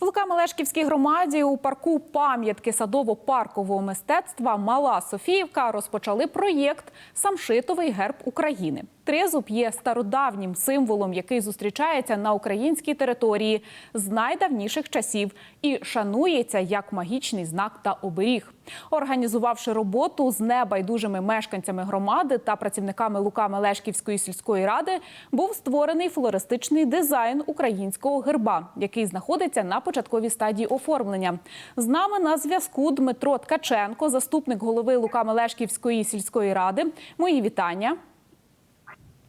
В Лука-Мелешківській громаді у парку пам'ятки садово-паркового мистецтва Мала Софіївка розпочали проєкт Самшитовий герб України. Тризуб є стародавнім символом, який зустрічається на українській території з найдавніших часів і шанується як магічний знак та оберіг. Організувавши роботу з небайдужими мешканцями громади та працівниками Лука-Мелешківської сільської ради, був створений флористичний дизайн українського герба, який знаходиться на початковій стадії оформлення. З нами на зв'язку Дмитро Ткаченко, заступник голови Лука-Мелешківської сільської ради. Мої вітання.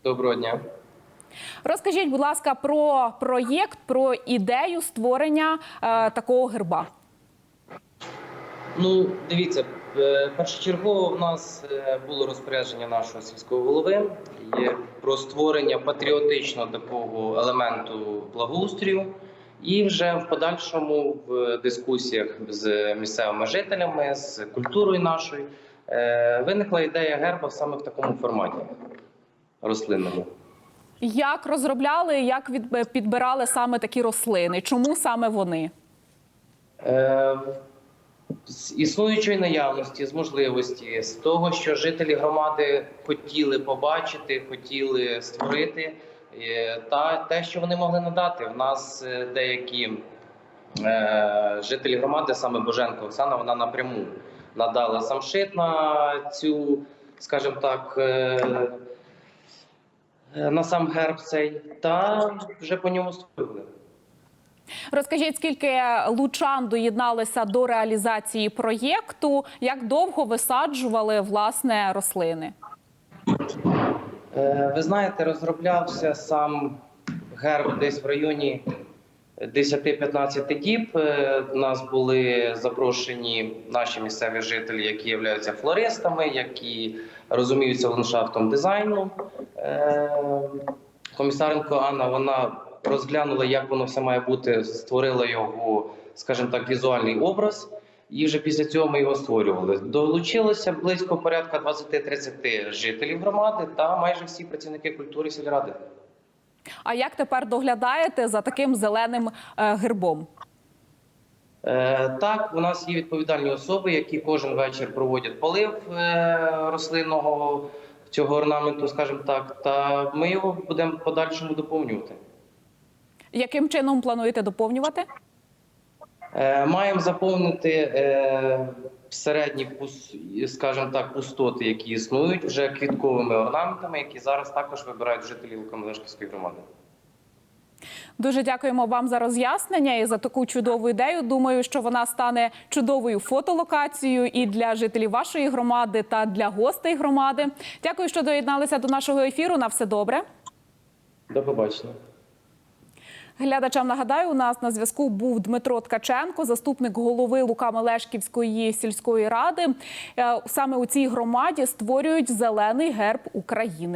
Доброго дня. Розкажіть, будь ласка, про проєкт, про ідею створення е, такого герба. Ну, дивіться, е, першочергово в нас е, було розпорядження нашого сільського голови є про створення патріотичного такого елементу благоустрою. І вже в подальшому в дискусіях з місцевими жителями, з культурою нашою, е, виникла ідея герба саме в такому форматі рослинному. Як розробляли, як від, підбирали саме такі рослини? Чому саме вони? Е, З існуючої наявності, з можливості, з того, що жителі громади хотіли побачити, хотіли створити, е, та те, що вони могли надати. В нас е, деякі е, жителі громади, саме Боженко Оксана, вона напряму надала самшит на цю, скажімо так, е, е, на сам герб цей, та вже по ньому створили. Розкажіть, скільки лучан доєдналися до реалізації проєкту? Як довго висаджували власне рослини? Е, Ви знаєте, розроблявся сам герб десь в районі 10-15 діб. Е, У нас були запрошені наші місцеві жителі, які являються флористами, які розуміються ландшафтом дизайну. Е, Комісаренко Анна вона розглянула, як воно все має бути, створила його, скажімо так, візуальний образ. І вже після цього ми його створювали. Долучилося близько порядка 20-30 жителів громади та майже всі працівники культури сільради. А як тепер доглядаєте за таким зеленим е, гербом? Е, так, у нас є відповідальні особи, які кожен вечір проводять полив е, рослинного цього орнаменту, скажімо так, та ми його будемо подальшому доповнювати. Яким чином плануєте доповнювати? Е, Маємо заповнити середні скажімо так, пустоти, які існують вже квітковими орнаментами, які зараз також вибирають жителі Лукомлешківської громади. Дуже дякуємо вам за роз'яснення і за таку чудову ідею. Думаю, що вона стане чудовою фотолокацією і для жителів вашої громади та для гостей громади. Дякую, що доєдналися до нашого ефіру. На все добре. До побачення. Глядачам нагадаю, у нас на зв'язку був Дмитро Ткаченко, заступник голови Лука-Мелешківської сільської ради. Е, Саме у цій громаді створюють зелений герб України.